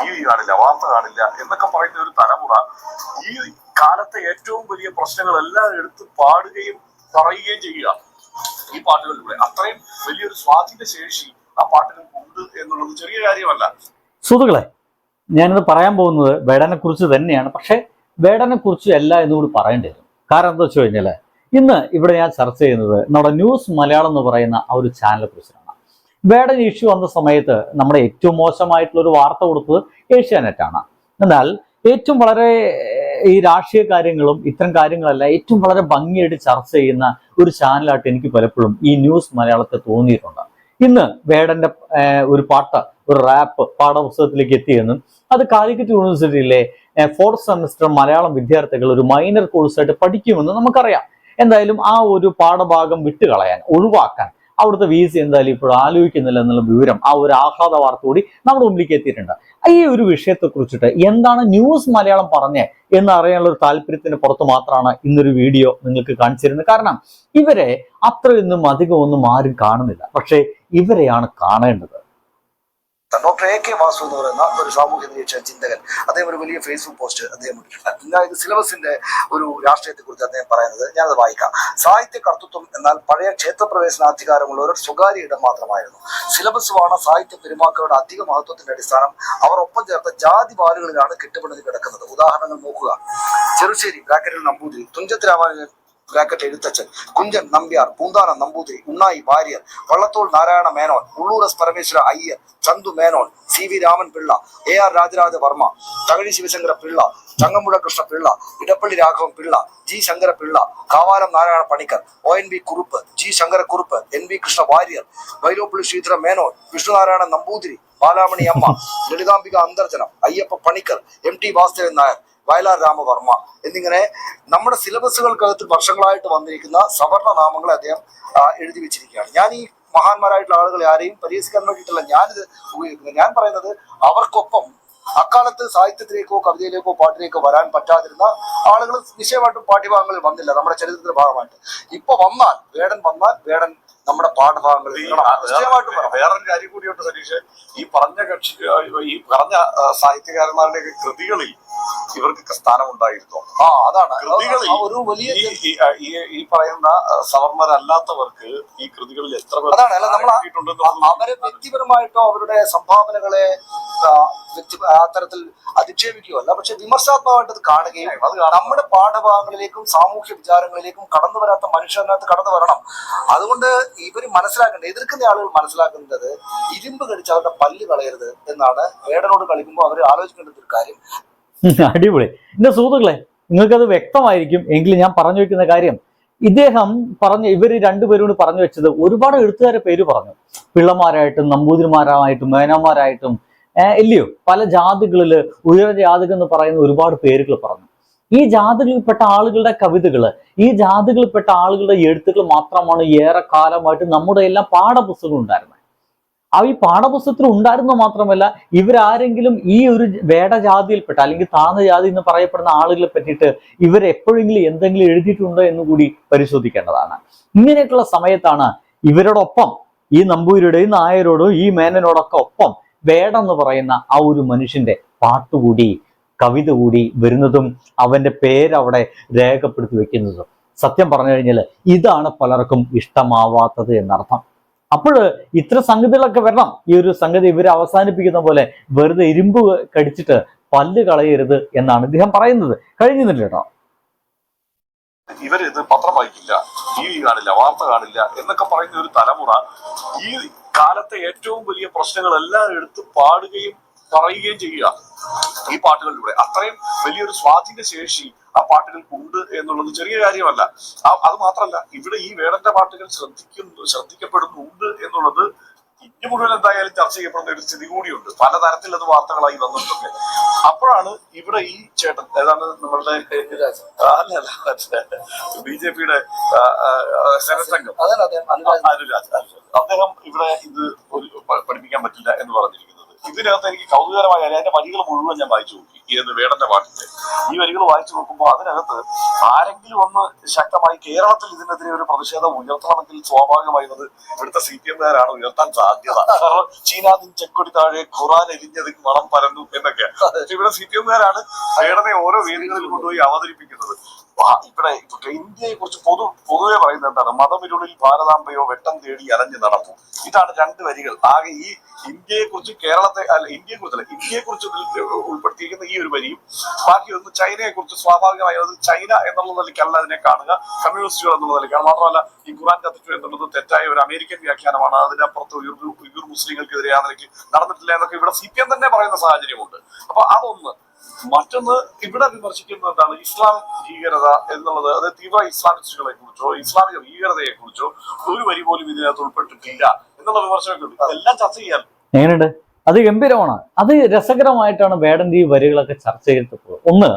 T V കാണില്ല വാർത്ത കാണില്ല എന്നൊക്കെ പറയുന്ന ഒരു തലമുറ ഈ കാലത്തെ ഏറ്റവും വലിയ പ്രശ്നങ്ങളെല്ലാം എടുത്ത് പാടുകയും പറയുകയും ചെയ്യുക. ഈ പാട്ടുകളിലൂടെ അത്രയും വലിയൊരു സ്വാധീന ശേഷി ആ പാട്ടുകൾക്ക് ഉണ്ട് എന്നുള്ളത് ചെറിയ കാര്യമല്ല. സുഹൃത്തുക്കളെ ഞാനിത് പറയാൻ പോകുന്നത് വേടനെ കുറിച്ച് തന്നെയാണ്. പക്ഷേ വേടനെ കുറിച്ച് അല്ല എന്നുകൂടി പറയേണ്ടി വരും. കാരണം എന്താ വെച്ച് കഴിഞ്ഞാൽ ഇന്ന് ഇവിടെ ഞാൻ ചർച്ച ചെയ്യുന്നത് നമ്മുടെ ന്യൂസ് മലയാളം എന്ന് പറയുന്ന ആ ഒരു ചാനലിനെ കുറിച്ചാണ്. വേടൻ ഇഷ്യൂ വന്ന സമയത്ത് നമ്മുടെ ഏറ്റവും മോശമായിട്ടുള്ള ഒരു വാർത്ത കൊടുത്തത് ഏഷ്യാനെറ്റാണ്. എന്നാൽ ഏറ്റവും വളരെ ഈ രാഷ്ട്രീയ കാര്യങ്ങളും ഇത്തരം കാര്യങ്ങളല്ല ഏറ്റവും വളരെ ഭംഗിയായിട്ട് ചർച്ച ചെയ്യുന്ന ഒരു ചാനലായിട്ട് എനിക്ക് പലപ്പോഴും ഈ ന്യൂസ് മലയാളത്തെ തോന്നിയിട്ടുണ്ട്. ഇന്ന് വേടന്റെ ഒരു പാട്ട് ഒരു റാപ്പ് പാഠപുസ്തകത്തിലേക്ക് എത്തിയെന്നും അത് കാലിക്കറ്റ് യൂണിവേഴ്സിറ്റിയിലെ ഫോർത്ത് സെമസ്റ്റർ മലയാളം വിദ്യാർത്ഥികൾ ഒരു മൈനർ കോഴ്സായിട്ട് പഠിക്കുമെന്ന് നമുക്കറിയാം. എന്തായാലും ആ ഒരു പാഠഭാഗം വിട്ടുകളയാൻ ഒഴിവാക്കാൻ അവിടുത്തെ വി സി എന്തായാലും ഇപ്പോൾ ആലോചിക്കുന്നില്ല എന്നുള്ള വിവരം ആ ഒരു ആഹ്ലാദ വാർത്ത കൂടി നമ്മുടെ മുമ്പിലേക്ക് എത്തിയിട്ടുണ്ട്. ഈ ഒരു വിഷയത്തെ കുറിച്ചിട്ട് എന്താണ് ന്യൂസ് മലയാളം പറഞ്ഞേ എന്ന് അറിയാനുള്ള ഒരു താല്പര്യത്തിന് പുറത്ത് മാത്രമാണ് ഇന്നൊരു വീഡിയോ നിങ്ങൾക്ക് കാണിച്ചിരുന്നത് കാരണം ഇവരെ അത്രയൊന്നും അധികമൊന്നും ആരും കാണുന്നില്ല. പക്ഷേ ഇവരെയാണ് കാണേണ്ടത്. ഡോക്ടർ എ കെ വാസു എന്ന് പറയുന്ന ഒരു സാമൂഹ്യ നിരീക്ഷ ചിന്തകൻ. അദ്ദേഹം ഒരു വലിയ ഫേസ്ബുക്ക് പോസ്റ്റ് അദ്ദേഹം ഇട്ടിട്ടുണ്ട്. സിലബസിന്റെ ഒരു രാഷ്ട്രീയത്തെ കുറിച്ച് അദ്ദേഹം പറയുന്നത് ഞാനത് വായിക്കാം. സാഹിത്യ കർത്തൃത്വം എന്നാൽ പഴയ ക്ഷേത്രപ്രവേശനാധികാരമുള്ള ഒരു സ്വകാര്യ ഇടം മാത്രമായിരുന്നു. സിലബസുമാണ് സാഹിത്യ പെരുമാക്കളുടെ അധിക മഹത്വത്തിന്റെ അടിസ്ഥാനം. അവർ ഒപ്പം ചേർത്ത ജാതി വാലുകളിലാണ് കെട്ടുപണിത് കിടക്കുന്നത്. ഉദാഹരണങ്ങൾ നോക്കുക. ചെറുശ്ശേരി ബ്രാക്കറ്റിൽ Namboothiri Thunchath Ramanujan bracket Ezhuthachan Kunchan Nambiar Poonthanam Namboothiri Unnayi Warrier Vallathol Narayana Menon Ulloor S Parameswara Iyer Chandu Menon C V Raman Pillai A R Rajaraja Varma Thakazhi Sivasankara Pillai Changampuzha Krishna Pillai Edappally Raghavan Pillai G Sankara Pillai Kavalam Narayana Panicker O N V Kurup G Sankara Kurup N V Krishna Warrier Vyloppilli Sreedhara Menon Vishnunarayana Namboothiri Balamani Amma Lalithambika Antharjanam Ayyappa Panicker M T Vasudevan Nair Vayalar Ramavarma എന്നിങ്ങനെ നമ്മുടെ സിലബസുകൾക്കകത്ത് വർഷങ്ങളായിട്ട് വന്നിരിക്കുന്ന സവർണ നാമങ്ങളെ അദ്ദേഹം എഴുതി വെച്ചിരിക്കുകയാണ്. ഞാൻ ഈ മഹാന്മാരായിട്ടുള്ള ആളുകളെ ആരെയും പരിഹസിക്കാൻ വേണ്ടിയിട്ടല്ല ഞാനിത് ഉപയോഗിക്കുന്നത്. ഞാൻ പറയുന്നത് അവർക്കൊപ്പം അക്കാലത്ത് സാഹിത്യത്തിലേക്കോ കവിതയിലേക്കോ പാട്ടിലേക്കോ വരാൻ പറ്റാതിരുന്ന ആളുകൾ നിശ്ചയമായിട്ടും പാഠ്യഭാഗങ്ങളിൽ വന്നില്ല. നമ്മുടെ ചരിത്രത്തിന്റെ ഭാഗമായിട്ട്. ഇപ്പൊ വന്നാൽ വേടൻ വന്നാൽ വേടൻ നമ്മുടെ പാഠഭാഗങ്ങളിൽ. നിശ്ചയമായിട്ടും വേറൊരു കാര്യം കൂടിയുണ്ട് സതീഷ് ഈ പറഞ്ഞ കക്ഷി ഈ പറഞ്ഞ സാഹിത്യകാരന്മാരുടെ കൃതികളിൽ ഇവർക്ക് സ്ഥാനമുണ്ടായിരുന്നു. ആ അതാണ്. ഒരു വലിയ ഈ പറയുന്ന ആ, സവർണരല്ലാത്തവർക്ക് ഈ കൃതികളിൽ എത്ര അതാണ് അല്ല നമ്മൾ അവരെ വ്യക്തിപരമായിട്ടോ അവരുടെ സംഭാവനകളെ അത്തരത്തിൽ അധിക്ഷേപിക്കുകയല്ല പക്ഷെ വിമർശാത്മകമായിട്ട് അത് കാണുകയും നമ്മുടെ പാഠഭാഗങ്ങളിലേക്കും സാമൂഹ്യ വിചാരങ്ങളിലേക്കും കടന്നു വരാത്ത മനുഷ്യനകത്ത് കടന്നു വരണം. അതുകൊണ്ട് ഇവർ മനസ്സിലാക്കേണ്ടത് എതിർക്കുന്ന ആളുകൾ മനസ്സിലാക്കുന്നത് ഇരുമ്പ് കടിച്ച് അവരുടെ പല്ല് കളയരുത് എന്നാണ് വേടനോട് കളിക്കുമ്പോൾ അവർ ആലോചിക്കേണ്ട ഒരു കാര്യം. അടിപൊളി. എന്റെ സുഹൃത്തുക്കളെ നിങ്ങൾക്കത് വ്യക്തമായിരിക്കും എങ്കിലും ഞാൻ പറഞ്ഞു വെക്കുന്ന കാര്യം. ഇദ്ദേഹം പറഞ്ഞ ഇവർ രണ്ടുപേരോട് പറഞ്ഞു വെച്ചത് ഒരുപാട് എഴുത്തുകാരെ പേര് പറഞ്ഞു. പിള്ളമാരായിട്ടും നമ്പൂതിരിമാരായിട്ടും മേനന്മാരായിട്ടും ഇല്ലയോ? പല ജാതികളിൽ ഉയർന്ന ജാതികൾ എന്ന് പറയുന്ന ഒരുപാട് പേരുകൾ പറഞ്ഞു. ഈ ജാതികളിൽപ്പെട്ട ആളുകളുടെ കവിതകൾ ഈ ജാതികളിൽപ്പെട്ട ആളുകളുടെ എഴുത്തുകൾ മാത്രമാണ് ഏറെ കാലമായിട്ട് നമ്മുടെ എല്ലാം പാഠപുസ്തകം ഉണ്ടായിരുന്നത് ആ ഈ പാഠപുസ്തകത്തിൽ ഉണ്ടായിരുന്നു മാത്രമല്ല ഇവരാരെങ്കിലും ഈ ഒരു വേടജാതിയിൽപ്പെട്ട അല്ലെങ്കിൽ താഴ്ന്ന ജാതി എന്ന് പറയപ്പെടുന്ന ആളുകളെ പറ്റിയിട്ട് ഇവർ എപ്പോഴെങ്കിലും എന്തെങ്കിലും എഴുതിയിട്ടുണ്ടോ എന്ന് കൂടി പരിശോധിക്കേണ്ടതാണ്. ഇങ്ങനെയൊക്കെയുള്ള സമയത്താണ് ഇവരോടൊപ്പം ഈ നമ്പൂരിയുടെയും നായരോടും ഈ മേനനോടൊക്കെ ഒപ്പം വേട എന്ന് പറയുന്ന ആ ഒരു മനുഷ്യന്റെ പാട്ടുകൂടി കവിത കൂടി വരുന്നതും അവന്റെ പേരവിടെ രേഖപ്പെടുത്തി വെക്കുന്നതും. സത്യം പറഞ്ഞു കഴിഞ്ഞാൽ ഇതാണ് പലർക്കും ഇഷ്ടമാവാത്തത് എന്നർത്ഥം. അപ്പോൾ ഇത്ര സംഗതികളൊക്കെ വരണം. ഈ ഒരു സംഗതി ഇവർ അവസാനിപ്പിക്കുന്ന പോലെ വെറുതെ ഇരുമ്പ് കടിച്ചിട്ട് പല്ല് കളയരുത് എന്നാണ് ഇദ്ദേഹം പറയുന്നത്. കഴിഞ്ഞില്ല കേട്ടോ. ഇവർ ഇത് പത്രം വായിക്കില്ല ടി വി കാണില്ല വാർത്ത കാണില്ല എന്നൊക്കെ പറയുന്ന ഒരു തലമുറ ഈ കാലത്തെ ഏറ്റവും വലിയ പ്രശ്നങ്ങളെല്ലാം എടുത്ത് പാടുകയും പറയുകയും ചെയ്യുക. ഈ പാട്ടുകളിലൂടെ അത്രയും വലിയൊരു സ്വാധീന ശേഷി ആ പാട്ടുകൾക്ക് ഉണ്ട് എന്നുള്ളത് ചെറിയ കാര്യമല്ല. അത് മാത്രമല്ല ഇവിടെ ഈ വേടന്റെ പാട്ടുകൾ ശ്രദ്ധിക്കുന്നു ശ്രദ്ധിക്കപ്പെടുന്നുണ്ട് എന്നുള്ളത് ഇന്ത്യ മുഴുവൻ എന്തായാലും ചർച്ച ചെയ്യപ്പെടുന്ന ഒരു സ്ഥിതി കൂടിയുണ്ട്. പലതരത്തിൽ അത് വാർത്തകളായി വന്നിട്ടുണ്ട്. അപ്പോഴാണ് ഇവിടെ ഈ ചേട്ടൻ ഏതാണ് നമ്മളുടെ അല്ല ബി ജെ പിയുടെ ശരസംഘം അദ്ദേഹം അനുരാജ് ഇവിടെ ഇത് പഠിപ്പിക്കാൻ പറ്റില്ല എന്ന് പറഞ്ഞിരിക്കുന്നത് ഇതിനകത്ത് എനിക്ക് കൗതുകരമായ അതിന്റെ വരികൾ മുഴുവൻ ഞാൻ വായിച്ചു നോക്കി. എന്ന് വേടന്റെ പാട്ടിന്റെ. ഈ വരികൾ വായിച്ചു നോക്കുമ്പോൾ അതിനകത്ത് ആരെങ്കിലും ഒന്ന് ശക്തമായി കേരളത്തിൽ ഇതിനെതിരെ ഒരു പ്രതിഷേധം ഉയർത്തണമെങ്കിൽ സ്വാഭാവികമായും അത് ഇവിടുത്തെ സി പി എംകാരാണ് ഉയർത്താൻ സാധ്യത. കാരണം ചീനാദിൻ ചെക്കൊടി താഴെ ഖുറാൻ എരിഞ്ഞത് മണം പരന്നു എന്നൊക്കെ. ഇവിടെ സി പി എംകാരാണ് വേടനെ ഓരോ വേദികളിൽ കൊണ്ടുപോയി അവതരിപ്പിക്കുന്നത്. ഇവിടെ ഇന്ത്യയെ കുറിച്ച് പൊതു പൊതുവെ പറയുന്നത് എന്താണ്? മതമിരുളിൽ ഭാരതാംബയോ വെട്ടം തേടി അലഞ്ഞു നടന്നു ഇതാണ് രണ്ട് വരികൾ. ആകെ ഈ ഇന്ത്യയെ കുറിച്ച് കേരളത്തെ അല്ല ഇന്ത്യയെ കുറിച്ചല്ല ഇന്ത്യയെ കുറിച്ച് ഉൾപ്പെടുത്തിയിരിക്കുന്ന ഈ ഒരു വരിയും ബാക്കി ഒന്ന് ചൈനയെ കുറിച്ച് സ്വാഭാവികമായി അത് ചൈന എന്നുള്ള നിലയ്ക്കല്ല അതിനെ കാണുക കമ്മ്യൂണിസ്റ്റുകൾ എന്നുള്ള നിലയ്ക്കാണ്. മാത്രമല്ല ഈ ഖുറാൻ കത്തിച്ചു എന്നുള്ളത് തെറ്റായ ഒരു അമേരിക്കൻ വ്യാഖ്യാനമാണ്. അതിനപ്പുറത്ത് ഉയർ മുസ്ലിങ്ങൾക്കെതിരെ ആ നിലയ്ക്ക് നടന്നിട്ടില്ല എന്നൊക്കെ ഇവിടെ സി പി എം തന്നെ പറയുന്ന സാഹചര്യമുണ്ട്. അപ്പൊ അതൊന്ന് മറ്റൊന്ന് ഇവിടെ വിമർശിക്കുന്നത് എന്താണ്? ഇസ്ലാം ഭീകരത എന്നുള്ളത് അത് തീവ്ര ഇസ്ലാമിസ്റ്റുകളെ കുറിച്ചോ ഇസ്ലാമിക ഭീകരതയെ കുറിച്ചോ ഒരു വരി പോലും ഇതിനകത്ത് ഉൾപ്പെട്ടിട്ടില്ല എന്നുള്ള വിമർശനമൊക്കെ ഉണ്ട്. അതെല്ലാം ചർച്ച ചെയ്യാൻ എങ്ങനെയുണ്ട്? അത് ഗംഭീരമാണ്. അത് രസകരമായിട്ടാണ് വേടന്റെ ഈ വരികളൊക്കെ ചർച്ച ചെയ്തപ്പോൾ ഒന്ന്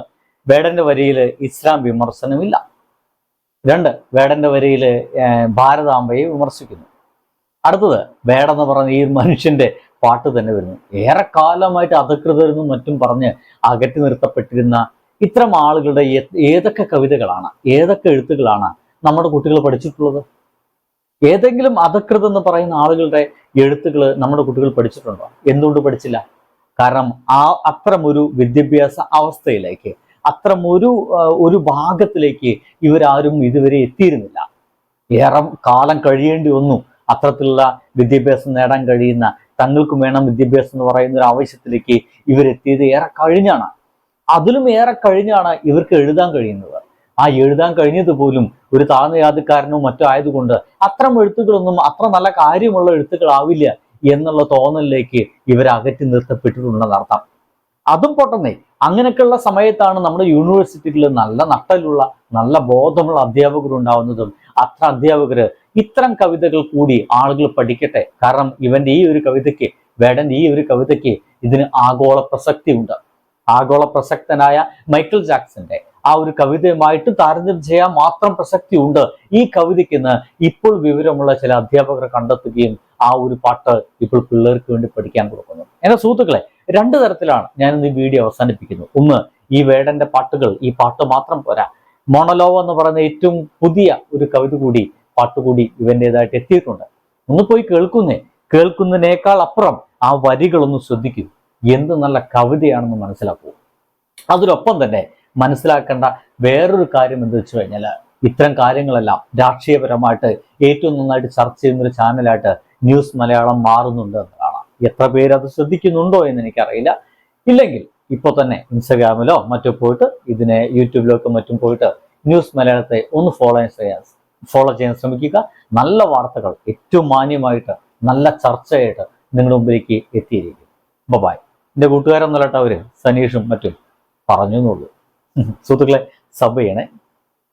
വേടന്റെ വരിയിൽ ഇസ്ലാം വിമർശനമില്ല. രണ്ട് വേടന്റെ വരിയിൽ ഭാരതാംബയെ വിമർശിക്കുന്നു. അടുത്തത് വേടെന്ന് പറഞ്ഞ ഈ മനുഷ്യന്റെ പാട്ട് തന്നെ വരുന്നു. ഏറെ കാലമായിട്ട് അധികൃതരെന്നും മറ്റും പറഞ്ഞ് അകറ്റി നിർത്തപ്പെട്ടിരുന്ന ഇത്തരം ആളുകളുടെ ഏതൊക്കെ കവിതകളാണ് ഏതൊക്കെ എഴുത്തുകളാണ് നമ്മുടെ കുട്ടികൾ പഠിച്ചിട്ടുള്ളത്? ഏതെങ്കിലും അധികൃതം എന്ന് പറയുന്ന ആളുകളുടെ എഴുത്തുകൾ നമ്മുടെ കുട്ടികൾ പഠിച്ചിട്ടുണ്ടോ? എന്തുകൊണ്ട് പഠിച്ചില്ല? കാരണം ആ അത്തരമൊരു വിദ്യാഭ്യാസ അവസ്ഥയിലേക്ക് അത്തരം ഒരു ഒരു ഭാഗത്തിലേക്ക് ഇവരാരും ഇതുവരെ എത്തിയിരുന്നില്ല. ഏറെ കാലം കഴിയേണ്ടി വന്നു. അത്തരത്തിലുള്ള വിദ്യാഭ്യാസം നേടാൻ കഴിയുന്ന തങ്ങൾക്കും വേണം വിദ്യാഭ്യാസം എന്ന് പറയുന്ന ഒരു ആവശ്യത്തിലേക്ക് ഇവരെത്തിയത് ഏറെ കഴിഞ്ഞാണ്. അതിലും ഏറെ കഴിഞ്ഞാണ് ഇവർക്ക് എഴുതാൻ കഴിയുന്നത്. ആ എഴുതാൻ കഴിഞ്ഞത് പോലും ഒരു താഴ്ന്ന ജാതിക്കാരനോ മറ്റോ ആയതുകൊണ്ട് അത്തരം എഴുത്തുകളൊന്നും അത്ര നല്ല കാര്യമുള്ള എഴുത്തുകളാവില്ല എന്നുള്ള തോന്നലിലേക്ക് ഇവർ അകറ്റി നിർത്തപ്പെട്ടിട്ടുണ്ടെന്ന് അർത്ഥം. അതും പൊട്ടന്നേ. അങ്ങനെയൊക്കെയുള്ള സമയത്താണ് നമ്മുടെ യൂണിവേഴ്സിറ്റികളിൽ നല്ല നട്ടലുള്ള നല്ല ബോധമുള്ള അധ്യാപകർ ഉണ്ടാവുന്നതും അത്ര അധ്യാപകർ ഇത്തരം കവിതകൾ കൂടി ആളുകൾ പഠിക്കട്ടെ. കാരണം ഇവന്റെ ഈ ഒരു കവിതയ്ക്ക് വേടന്റെ ഈ ഒരു കവിതയ്ക്ക് ഇതിന് ആഗോള പ്രസക്തി ഉണ്ട് ആഗോള പ്രസക്തനായ മൈക്കിൾ ജാക്സന്റെ ആ ഒരു കവിതയുമായിട്ട് താരതമ്യം ചെയ്യാൻ മാത്രം പ്രസക്തി ഉണ്ട് ഈ കവിതയ്ക്ക് ഇന്ന് ഇപ്പോൾ വിവരമുള്ള ചില അധ്യാപകർ കണ്ടെത്തുകയും ആ ഒരു പാട്ട് ഇപ്പോൾ പിള്ളേർക്ക് വേണ്ടി പഠിക്കാൻ കൊടുക്കുന്നു. എന്റെ സുഹൃത്തുക്കളെ രണ്ട് തരത്തിലാണ് ഞാൻ ഈ വീഡിയോ അവസാനിപ്പിക്കുന്നത്. ഒന്ന് ഈ വേടന്റെ പാട്ടുകൾ ഈ പാട്ട് മാത്രം പോരാ. മോണലോവ് എന്ന് പറയുന്ന ഏറ്റവും പുതിയ ഒരു കവിത കൂടി പാട്ടുകൂടി ഇവന്റേതായിട്ട് എത്തിയിട്ടുണ്ട്. ഒന്ന് പോയി കേൾക്കുന്നേ. കേൾക്കുന്നതിനേക്കാൾ അപ്പുറം ആ വരികളൊന്ന് ശ്രദ്ധിക്കൂ. എന്ത് നല്ല കവിതയാണെന്ന് മനസ്സിലാക്കൂ. അതിനൊപ്പം തന്നെ മനസ്സിലാക്കേണ്ട വേറൊരു കാര്യം എന്ന് വെച്ച് കഴിഞ്ഞാൽ ഇത്തരം കാര്യങ്ങളെല്ലാം രാഷ്ട്രീയപരമായിട്ട് ഏറ്റവും നന്നായിട്ട് ചർച്ച ചെയ്യുന്ന ഒരു ചാനലായിട്ട് ന്യൂസ് മലയാളം മാറുന്നുണ്ട് എന്നതാണ് എത്ര പേര് അത് ശ്രദ്ധിക്കുന്നുണ്ടോ എന്ന് എനിക്കറിയില്ല. ഇല്ലെങ്കിൽ ഇപ്പോൾ തന്നെ ഇൻസ്റ്റഗ്രാമിലോ മറ്റോ പോയിട്ട് ഇതിനെ യൂട്യൂബിലൊക്കെ മറ്റും പോയിട്ട് ന്യൂസ് മലയാളത്തെ ഒന്ന് ഫോളോ ചെയ്യാൻ ഫോളോ ചെയ്യാൻ ശ്രമിക്കുക. നല്ല വാർത്തകൾ ഏറ്റവും മാന്യമായിട്ട് നല്ല ചർച്ചയായിട്ട് നിങ്ങളുടെ മുമ്പിലേക്ക് എത്തിയിരിക്കും. ബബായ് എന്റെ കൂട്ടുകാരൊന്നല്ലട്ടോ അവർ സനീഷും മറ്റും പറഞ്ഞു എന്നുള്ളൂ സുഹൃത്തുക്കളെ സബ് ചെയ്യണേ.